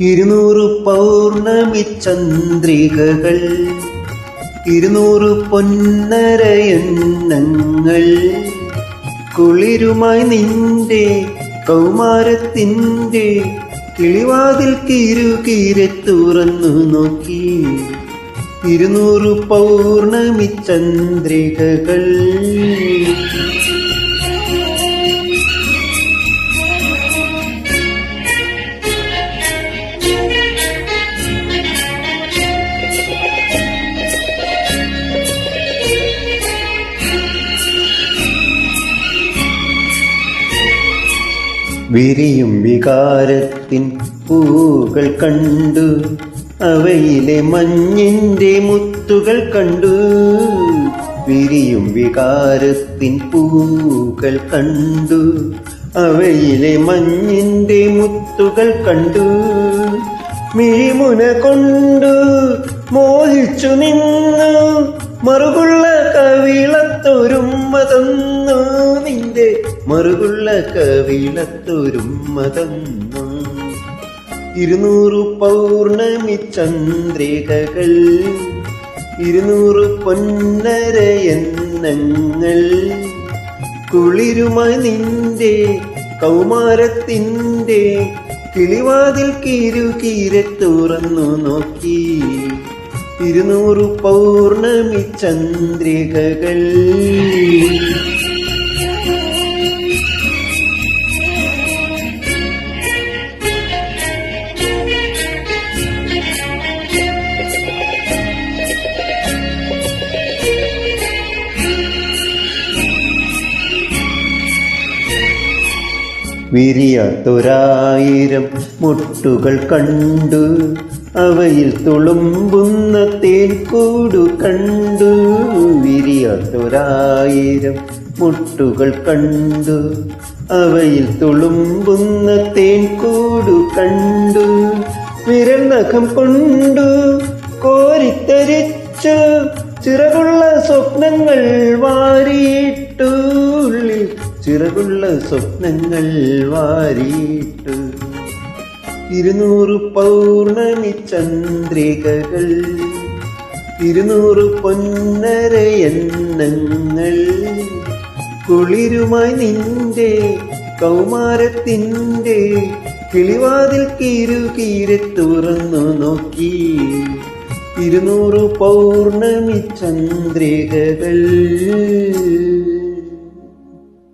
ഇരുന്നൂറ് പൗർണമി ചന്ദ്രികകൾ ഇരുന്നൂറ് പൊന്നരയന്നങ്ങൾ കുളിരുമായി നിന്റെ കൗമാരത്തിന്റെ കിളിവാതിൽ കിരുകീരെ തുറന്നു നോക്കി. ഇരുന്നൂറ് പൗർണമി ചന്ദ്രികകൾ. വിരിയും വികാരത്തിൻ പൂകൾ കണ്ടു. അവയിലെ മഞ്ഞിന്റെ മുത്തുകൾ കണ്ടു. വിരിയും വികാരത്തിൻ പൂകൾ കണ്ടു. അവയിലെ മഞ്ഞിന്റെ മുത്തുകൾ കണ്ടു. മിഴിമുന കൊണ്ടു മോഹിച്ചു നിന്നു. മറുകുള്ള കവിളത്തൊരുമ്മ തന്നു. മറുകുള്ള കവിളത്തൊരുമ്മ തന്നു ഇരുന്നൂറ് പൗർണമി ചന്ദ്രികകൾ ഇരുന്നൂറ് പൊന്നര എന്നങ്ങൾ കുളിരുമായി നിന്റെ കൗമാരത്തിന്റെ കിളിവാതിൽ കീരുകീരെ തുറന്നു നോക്കി. ഇരുന്നൂറ് പൗർണമി ചന്ദ്രികകൾ. വിരിയാത്തൊരായിരം മുട്ടുകൾ കണ്ടു. അവയിൽ തുളുമ്പുന്ന തേൻകൂടു കണ്ടു. വിരിയാത്തൊരായിരം മുട്ടുകൾ കണ്ടു. അവയിൽ തുളുമ്പുന്ന തേൻകൂടു കണ്ടു. വിരൽ നഖം കൊണ്ടു കോരിത്തരിച്ചു ചിറകുള്ള സ്വപ്നങ്ങൾ വാരിയിട്ടു ഉള്ളിൽ ചിറകുള്ള സ്വപ്നങ്ങൾ വാരിയിട്ട് ഇരുന്നൂറ് പൗർണമി ചന്ദ്രികകൾ ഇരുന്നൂറ് പൊന്നര എണ്ണങ്ങൾ. കുളിരുമായി നിന്റെ കൗമാരത്തിന്റെ കിളിവാതിൽ കീരുകീരെ തുറന്നു നോക്കി. ഇരുന്നൂറ് പൗർണമി ചന്ദ്രികകൾ.